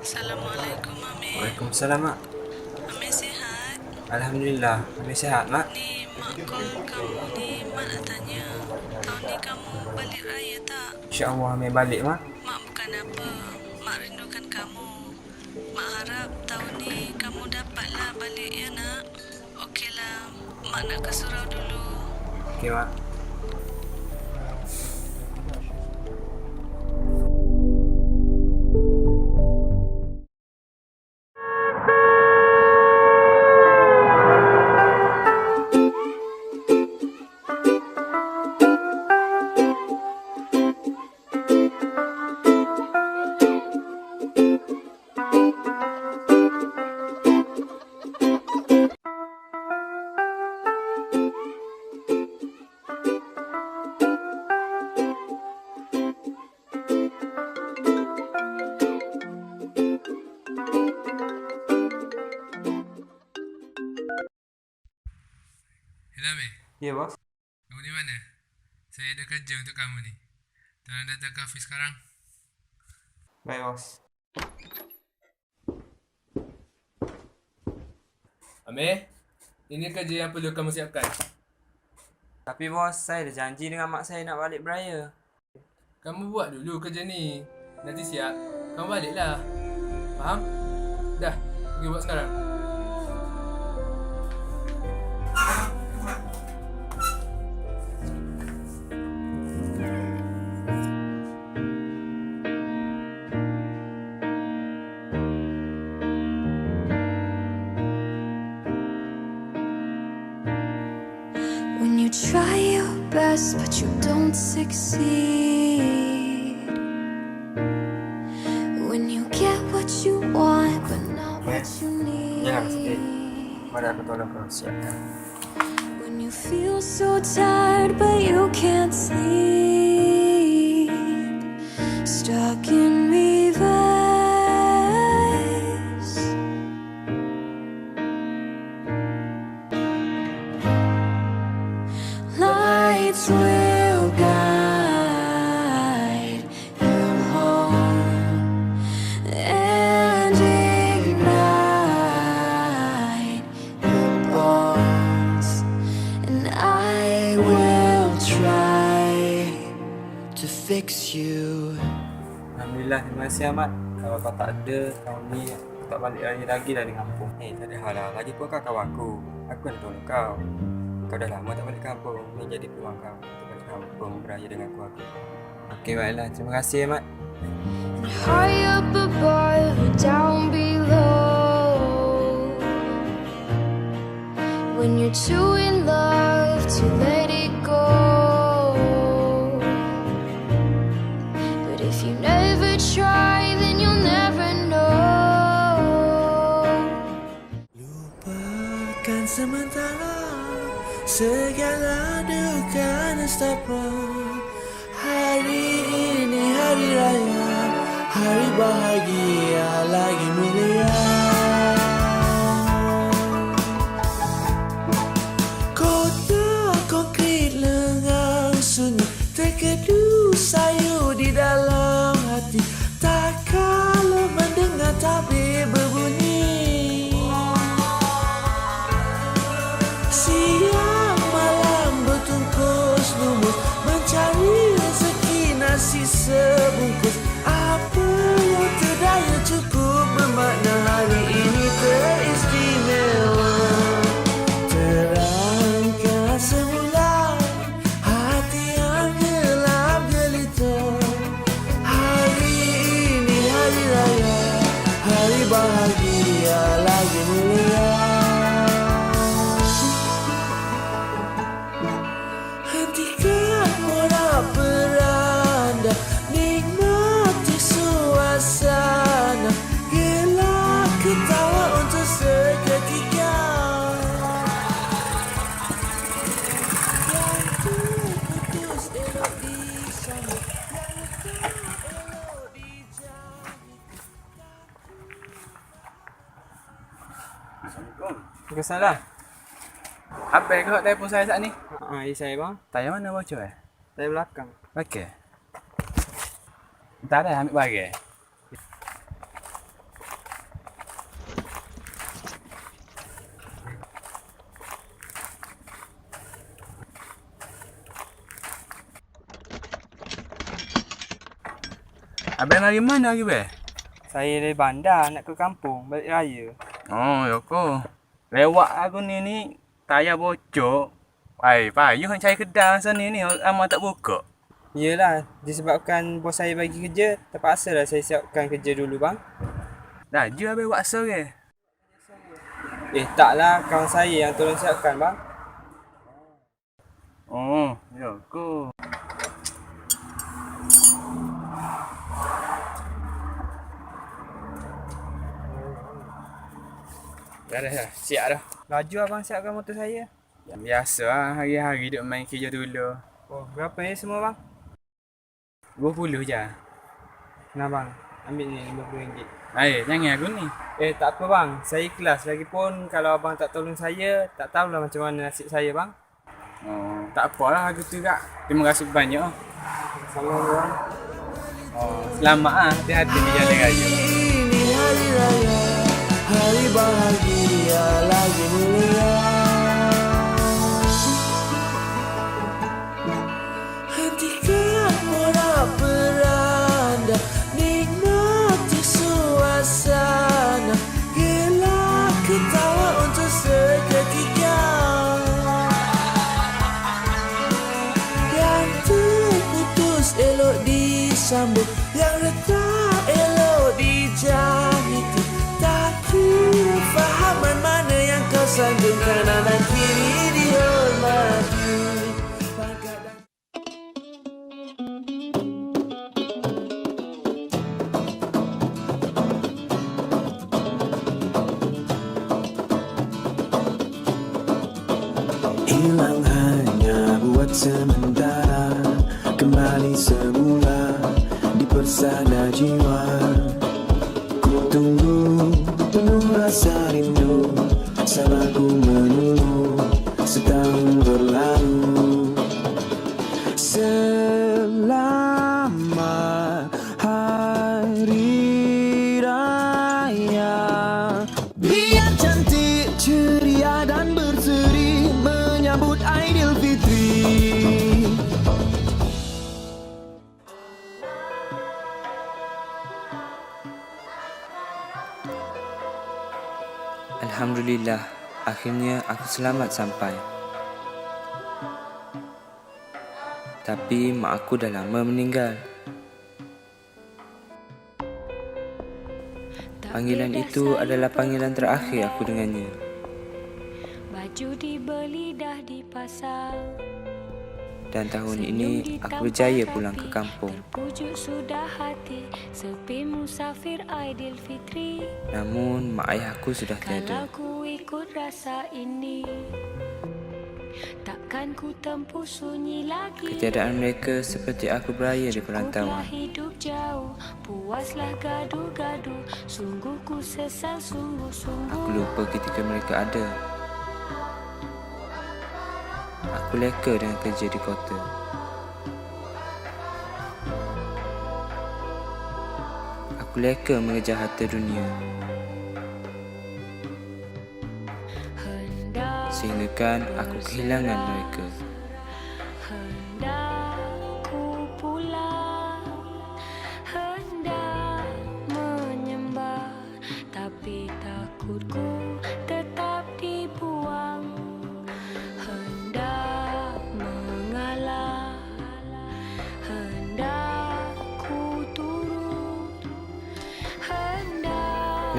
Assalamualaikum Amir. Waalaikumsalam, Mak. Amir sihat? Alhamdulillah. Kami sihat, Mak. Ni mak call kamu ni mak nak tanya. Tahun ni kamu balik raya tak? InsyaAllah kami balik, Mak. Mak bukan apa. Mak rindukan kamu. Mak harap tahun ni kamu dapatlah balik ya nak. Okeylah. Mak nak ke surau dulu. Okey, Mak. Ya, bos. Kamu di mana? Saya ada kerja untuk kamu ni. Tolong datang ke office sekarang. Baik, bos. Amir, ini kerja yang perlu kamu siapkan. Tapi, bos, saya dah janji dengan mak saya nak balik beraya. Kamu buat dulu kerja ni. Nanti siap, kamu baliklah. Faham? Dah, pergi buat sekarang. Best but you don't succeed. When you get what you want but not what you need. Jangan sedih. Mari aku tolong kau siapkan. When you feel so tired but you can't sleep. Stuck in Alhamdulillah, terima kasih Ahmad. Kalau kau tak ada, tahun ni aku tak balik raya lagi dah di kampung. Eh, tak ada hal lah. Lagi pun kau kawan aku. Aku nak tolong kau. Kau dah lama tak balik kampung. Ni jadi peluang kau untuk balik kampung beraya dengan keluarga. Okey, baiklah. Terima kasih Ahmad. High up above, down below. When you're too in love to let sementara Segala duka nestapa Hari ini hari raya Hari bahagia lagi mulia Hentikan bola beranda Nikmati suasana Gelak ketawa untuk seketika Yang terputus elok disambut Yang lekat elok dijahit Waalaikumsalam. Apa yang kau telefon saya saat ni? Ah, ha, saya bang. Tanya mana bocor eh? Tayar belakang. Okey. Tak ada ambil bagi. Abang lari mana lagi be? Saya dari bandar nak ke kampung balik raya. Oh, ya yoko. Lewat aku ni ni tayar bocor. Ai, payuh nak cari kedai sana ni lama tak buka. Yelah, disebabkan bos saya bagi kerja, terpaksa lah saya siapkan kerja dulu bang. Dah je habis buat sore. Eh taklah, kawan saya yang tolong siapkan bang. Oh, yoko. Dah dah dah, siap dah. Laju abang siapkan motor saya. Yang biasa lah, hari-hari duk main kerja dulu. Oh, berapa ni semua bang? 20 je. Nah bang, ambil ni RM50. Hai, jangan aku ni. Eh tak apa bang, saya ikhlas. Lagipun kalau abang tak tolong saya, tak tahulah macam mana nasib saya bang. Oh, tak apalah aku tu kak. Terima kasih banyak. Sama bang. Oh, selamat ah. Hati-hati di jalan raya. Sanjung Kanan kiri dihormati sementara Kembali semula di persada jiwa. Ku tunggu penuh rasa rindu Sama Alhamdulillah, akhirnya aku selamat sampai. Tapi mak aku dah lama meninggal. Panggilan itu adalah panggilan terakhir aku dengannya. Baju dibeli dah di pasar Dan tahun ini aku berjaya pulang ke kampung. Terpujuk sudah hati Sepi musafir Aidilfitri Namun mak ayahku sudah Kalau tiada. ku ikut rasa ini Takkan ku tempuh sunyi lagi Ketiadaan mereka seperti aku beraya di perantauan. hidup jauh Puaslah gaduh-gaduh Sungguh ku sesal sungguh-sungguh Aku lupa ketika mereka ada. Aku leka dengan kerja di kota. Aku leka mengejar harta dunia Hendak sehingga kan aku kehilangan mereka.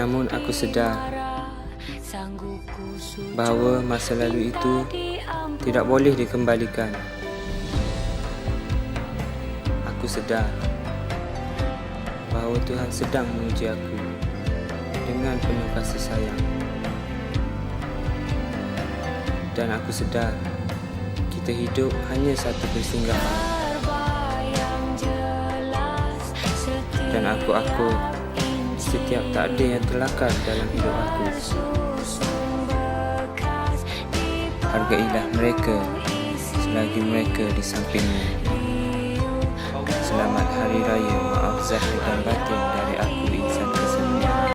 Namun aku sedar bahawa masa lalu itu tidak boleh dikembalikan. Aku sedar bahawa Tuhan sedang menguji aku dengan penuh kasih sayang. Dan aku sedar kita hidup hanya satu persinggahan dan aku akur setiap takdir yang terlakar dalam hidup aku. Hargailah mereka selagi mereka di sampingmu. Selamat Hari Raya Maaf Zahir dan Batin dari aku